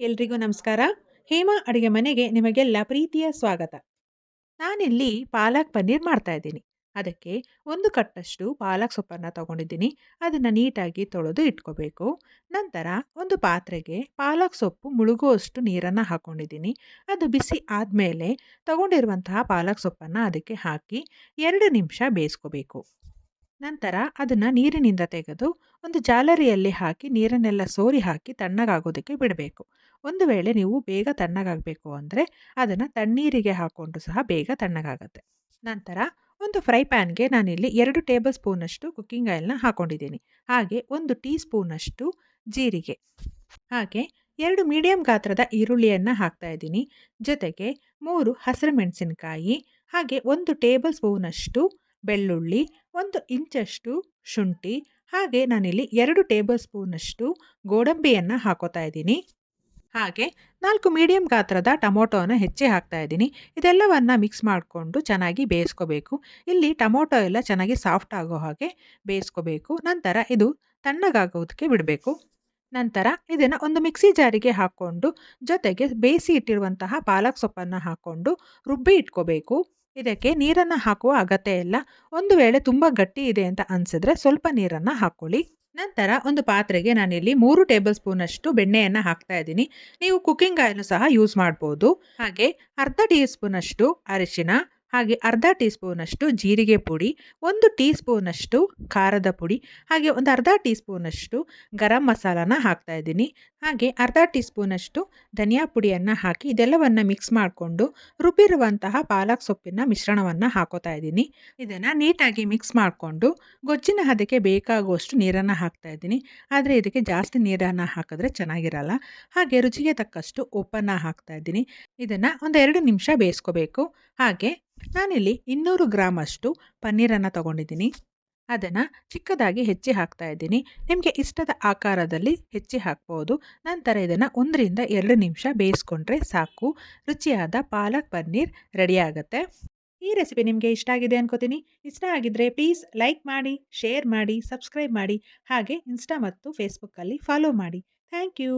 ಎಲ್ರಿಗೂ ನಮಸ್ಕಾರ. ಹೇಮಾ ಅಡುಗೆ ಮನೆಗೆ ನಿಮಗೆಲ್ಲ ಪ್ರೀತಿಯ ಸ್ವಾಗತ. ನಾನಿಲ್ಲಿ ಪಾಲಕ್ ಪನ್ನೀರ್ ಮಾಡ್ತಾ ಇದ್ದೀನಿ. ಅದಕ್ಕೆ ಒಂದು ಕಟ್ಟಷ್ಟು ಪಾಲಕ್ ಸೊಪ್ಪನ್ನು ತಗೊಂಡಿದ್ದೀನಿ. ಅದನ್ನು ನೀಟಾಗಿ ತೊಳೆದು ಇಟ್ಕೋಬೇಕು. ನಂತರ ಒಂದು ಪಾತ್ರೆಗೆ ಪಾಲಕ್ ಸೊಪ್ಪು ಮುಳುಗುವಷ್ಟು ನೀರನ್ನು ಹಾಕ್ಕೊಂಡಿದ್ದೀನಿ ಅದು ಬಿಸಿ ಆದಮೇಲೆ ತಗೊಂಡಿರುವಂತಹ ಪಾಲಕ್ ಸೊಪ್ಪನ್ನು ಅದಕ್ಕೆ ಹಾಕಿ ಎರಡು ನಿಮಿಷ ಬೇಯಿಸ್ಕೋಬೇಕು. ನಂತರ ಅದನ್ನು ನೀರಿನಿಂದ ತೆಗೆದು ಒಂದು ಜಾಲರಿಯಲ್ಲಿ ಹಾಕಿ ನೀರನ್ನೆಲ್ಲ ಸೋರಿ ಹಾಕಿ ತಣ್ಣಗಾಗೋದಕ್ಕೆ ಬಿಡಬೇಕು. ಒಂದು ವೇಳೆ ನೀವು ಬೇಗ ತಣ್ಣಗಾಗಬೇಕು ಅಂದರೆ ಅದನ್ನು ತಣ್ಣೀರಿಗೆ ಹಾಕ್ಕೊಂಡು ಸಹ ಬೇಗ ತಣ್ಣಗಾಗತ್ತೆ. ನಂತರ ಒಂದು ಫ್ರೈ ಪ್ಯಾನ್ಗೆ ನಾನಿಲ್ಲಿ ಎರಡು ಟೇಬಲ್ ಸ್ಪೂನಷ್ಟು ಕುಕ್ಕಿಂಗ್ ಆಯಿಲ್ನ ಹಾಕ್ಕೊಂಡಿದ್ದೀನಿ ಹಾಗೆ ಒಂದು ಟೀ ಸ್ಪೂನಷ್ಟು ಜೀರಿಗೆ. ಹಾಗೆ ಎರಡು ಮೀಡಿಯಂ ಗಾತ್ರದ ಈರುಳ್ಳಿಯನ್ನು ಹಾಕ್ತಾ ಇದ್ದೀನಿ. ಜೊತೆಗೆ ಮೂರು ಹಸಿರು ಮೆಣಸಿನಕಾಯಿ ಹಾಗೆ ಒಂದು ಟೇಬಲ್ ಸ್ಪೂನಷ್ಟು ಬೆಳ್ಳುಳ್ಳಿ, ಒಂದು ಇಂಚಷ್ಟು ಶುಂಠಿ, ಹಾಗೆ ನಾನಿಲ್ಲಿ ಎರಡು ಟೇಬಲ್ ಸ್ಪೂನಷ್ಟು ಗೋಡಂಬಿಯನ್ನು ಹಾಕೋತಾ ಇದ್ದೀನಿ. ಹಾಗೆ ನಾಲ್ಕು ಮೀಡಿಯಂ ಗಾತ್ರದ ಟೊಮೊಟೊನ ಹೆಚ್ಚಿ ಹಾಕ್ತಾ ಇದ್ದೀನಿ. ಇದೆಲ್ಲವನ್ನು ಮಿಕ್ಸ್ ಮಾಡಿಕೊಂಡು ಚೆನ್ನಾಗಿ ಬೇಯಿಸ್ಕೋಬೇಕು. ಇಲ್ಲಿ ಟೊಮೊಟೊ ಎಲ್ಲ ಚೆನ್ನಾಗಿ ಸಾಫ್ಟ್ ಆಗೋ ಹಾಗೆ ಬೇಯಿಸ್ಕೋಬೇಕು. ನಂತರ ಇದು ತಣ್ಣಗಾಗೋದಕ್ಕೆ ಬಿಡಬೇಕು. ನಂತರ ಇದನ್ನು ಒಂದು ಮಿಕ್ಸಿ ಜಾರಿಗೆ ಹಾಕ್ಕೊಂಡು ಜೊತೆಗೆ ಬೇಯಿಸಿ ಇಟ್ಟಿರುವಂತಹ ಪಾಲಕ್ ಸೊಪ್ಪನ್ನು ಹಾಕ್ಕೊಂಡು ರುಬ್ಬಿ ಇಟ್ಕೋಬೇಕು. ಇದಕ್ಕೆ ನೀರನ್ನು ಹಾಕುವ ಅಗತ್ಯ ಇಲ್ಲ. ಒಂದು ವೇಳೆ ತುಂಬ ಗಟ್ಟಿ ಇದೆ ಅಂತ ಅನಿಸಿದ್ರೆ ಸ್ವಲ್ಪ ನೀರನ್ನು ಹಾಕ್ಕೊಳ್ಳಿ. ನಂತರ ಒಂದು ಪಾತ್ರೆಗೆ ನಾನಿಲ್ಲಿ ಮೂರು ಟೇಬಲ್ ಸ್ಪೂನಷ್ಟು ಬೆಣ್ಣೆಯನ್ನು ಹಾಕ್ತಾ ಇದ್ದೀನಿ. ನೀವು ಕುಕ್ಕಿಂಗ್ ಆಯಿಲ್ ಸಹ ಯೂಸ್ ಮಾಡ್ಬೋದು. ಹಾಗೆ ಅರ್ಧ ಟೀ ಸ್ಪೂನಷ್ಟು ಅರಿಶಿನ ಹಾಗೆ ಅರ್ಧ ಟೀ ಸ್ಪೂನಷ್ಟು ಜೀರಿಗೆ ಪುಡಿ, ಒಂದು ಟೀ ಸ್ಪೂನಷ್ಟು ಖಾರದ ಪುಡಿ, ಹಾಗೆ ಒಂದು ಅರ್ಧ ಟೀ ಸ್ಪೂನಷ್ಟು ಗರಂ ಮಸಾಲಾನ ಹಾಕ್ತಾ ಇದ್ದೀನಿ. ಹಾಗೆ ಅರ್ಧ ಟೀ ಸ್ಪೂನಷ್ಟು ಧನಿಯಾ ಪುಡಿಯನ್ನು ಹಾಕಿ ಇದೆಲ್ಲವನ್ನು ಮಿಕ್ಸ್ ಮಾಡಿಕೊಂಡು ರುಬ್ಬಿರುವಂತಹ ಪಾಲಕ್ ಸೊಪ್ಪಿನ ಮಿಶ್ರಣವನ್ನು ಹಾಕೋತಾ ಇದ್ದೀನಿ. ಇದನ್ನು ನೀಟಾಗಿ ಮಿಕ್ಸ್ ಮಾಡಿಕೊಂಡು ಗೊಜ್ಜಿನ ಹದಕ್ಕೆ ಬೇಕಾಗುವಷ್ಟು ನೀರನ್ನು ಹಾಕ್ತಾ ಇದ್ದೀನಿ. ಆದರೆ ಇದಕ್ಕೆ ಜಾಸ್ತಿ ನೀರನ್ನು ಹಾಕಿದ್ರೆ ಚೆನ್ನಾಗಿರಲ್ಲ. ಹಾಗೆ ರುಚಿಗೆ ತಕ್ಕಷ್ಟು ಉಪ್ಪನ್ನು ಹಾಕ್ತಾ ಇದ್ದೀನಿ. ಇದನ್ನು ಒಂದು ಎರಡು ನಿಮಿಷ ಬೇಯಿಸ್ಕೋಬೇಕು. ಹಾಗೆ ನಾನಿಲ್ಲಿ ಇನ್ನೂರು ಗ್ರಾಮ್ ಅಷ್ಟು ಪನ್ನೀರನ್ನು ತಗೊಂಡಿದ್ದೀನಿ. ಅದನ್ನು ಚಿಕ್ಕದಾಗಿ ಹೆಚ್ಚಿ ಹಾಕ್ತಾ ಇದ್ದೀನಿ. ನಿಮಗೆ ಇಷ್ಟದ ಆಕಾರದಲ್ಲಿ ಹೆಚ್ಚಿ ಹಾಕ್ಬೋದು. ನಂತರ ಇದನ್ನು ಒಂದರಿಂದ ಎರಡು ನಿಮಿಷ ಬೇಯಿಸ್ಕೊಂಡ್ರೆ ಸಾಕು. ರುಚಿಯಾದ ಪಾಲಕ್ ಪನ್ನೀರ್ ರೆಡಿಯಾಗುತ್ತೆ ಈ ರೆಸಿಪಿ ನಿಮಗೆ ಇಷ್ಟ ಆಗಿದೆ ಅನ್ಕೋತೀನಿ. ಇಷ್ಟ ಆಗಿದ್ದರೆ ಪ್ಲೀಸ್ ಲೈಕ್ ಮಾಡಿ ಶೇರ್ ಮಾಡಿ ಸಬ್ಸ್ಕ್ರೈಬ್ ಮಾಡಿ. ಹಾಗೆ ಇನ್ಸ್ಟಾ ಮತ್ತು ಫೇಸ್ಬುಕ್ಕಲ್ಲಿ ಫಾಲೋ ಮಾಡಿ. Thank you